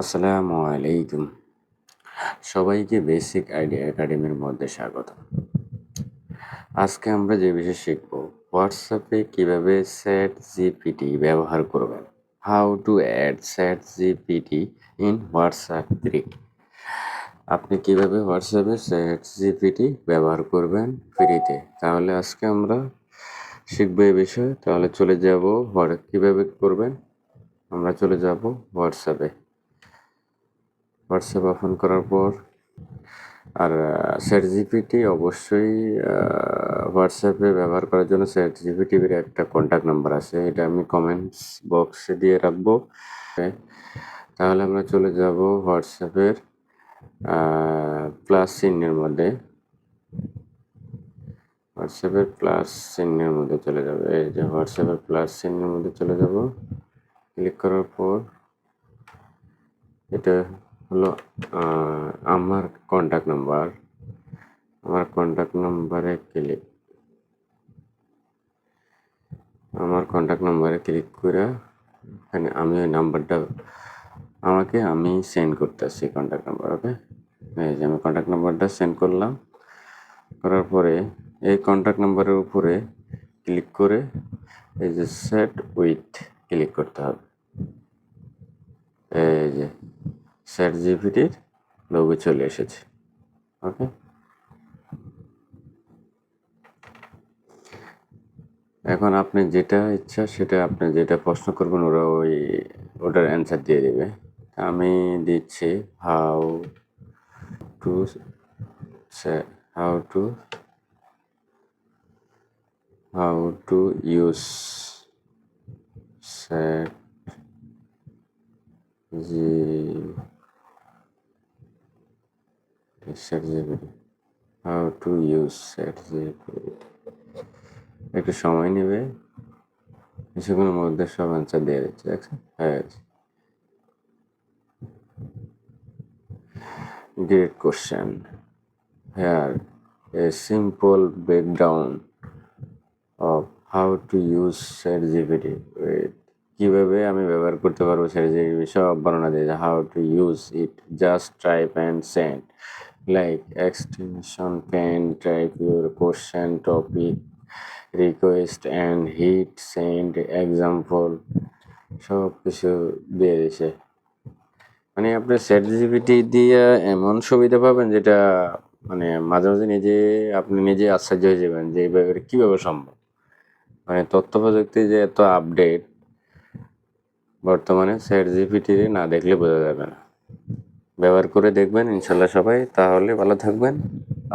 আসসালামু আলাইকুম। সবাইকে বেসিক আইডিয়া একাডেমির মধ্যে স্বাগত আজকে আমরা যে বিষয়ে শিখব হোয়াটসঅ্যাপে কীভাবে স্যাট জিপিটি ব্যবহার করবেন? How to add ChatGPT in WhatsApp three আপনি কীভাবে হোয়াটসঅ্যাপে স্যাট জিপিটি ব্যবহার করবেন ফ্রিতে তাহলে আজকে আমরা শিখব এই বিষয়ে। তাহলে চলে যাব হোয়াট কীভাবে করবেন? আমরা চলে যাব হোয়াটসঅ্যাপে হোয়াটসঅ্যাপ ওপেন করার পর। আর স্যাট জিপিটি অবশ্যই হোয়াটসঅ্যাপে ব্যবহার করার জন্য স্যাট জিপিটির একটা কন্ট্যাক্ট নাম্বার আছে, এটা আমি কমেন্টস বক্সে দিয়ে রাখব। তাহলে আমরা চলে যাব হোয়াটসঅ্যাপের প্লাস চিহ্নের মধ্যে। হোয়াটসঅ্যাপের প্লাস চিহ্নের মধ্যে চলে যাবে, এই যে হোয়াটসঅ্যাপের প্লাস চিহ্নের মধ্যে চলে যাব। ক্লিক করার পর, এটা হলো আমার কন্ট্যাক্ট নাম্বার আমার কন্ট্যাক্ট নাম্বারে ক্লিক আমার কন্ট্যাক্ট নাম্বারে ক্লিক করে এখানে আমি ওই নাম্বারটা আমাকে আমি সেন্ড করতেছি কন্ট্যাক্ট নাম্বার ওকে এই যে আমি কন্ট্যাক্ট নাম্বারটা সেন্ড করলাম, করার পরে এই কন্ট্যাক্ট নাম্বারের উপরে ক্লিক করে এই যে সেট উইথ ক্লিক করতে হবে। এই যে স্যাট জিপিটির লোগো চলে এসেছে। ওকে এখন আপনি যেটা ইচ্ছা সেটা আপনি যেটা প্রশ্ন করবেন, ওরা ওই, ওটার অ্যান্সার দিয়ে দেবে। আমি দিচ্ছি how to how to how to use chat G ChatGPT how to use ChatGPT একটু সময় নেবে। কিছুক্ষণের মধ্যে সব অ্যান্সার দিয়ে দিচ্ছে দেখছেন হয়ে গেছে। Great question. Here, a simple breakdown of how to use ChatGPT. Wait, কীভাবে আমি ব্যবহার করতে পারব ChatGPT সব বর্ণনা দিয়েছে how to use it just type and send like extension pen type your question, topic, request, and hit send example. সব কিছু দিয়ে দিছে। মানে আপনি চ্যাট জিপিটি দিয়ে এমন সুবিধা পাবেন যেটা মানে মাঝে মাঝে নিজে, আপনি নিজে আশ্চর্য হয়ে যাবেন যে এইভাবে কীভাবে সম্ভব। মানে তথ্য প্রযুক্তি যে এত আপডেট বর্তমানে চ্যাট জিপিটি না দেখলে বোঝা যাবে না। ব্যবহার করে দেখবেন, ইনশাল্লাহ সবাই। তাহলে ভালো থাকবেন।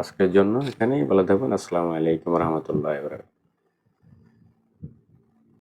আজকের জন্য এখানেই ভালো থাকবেন। আসসালামু আলাইকুম রহমতুল্লাহ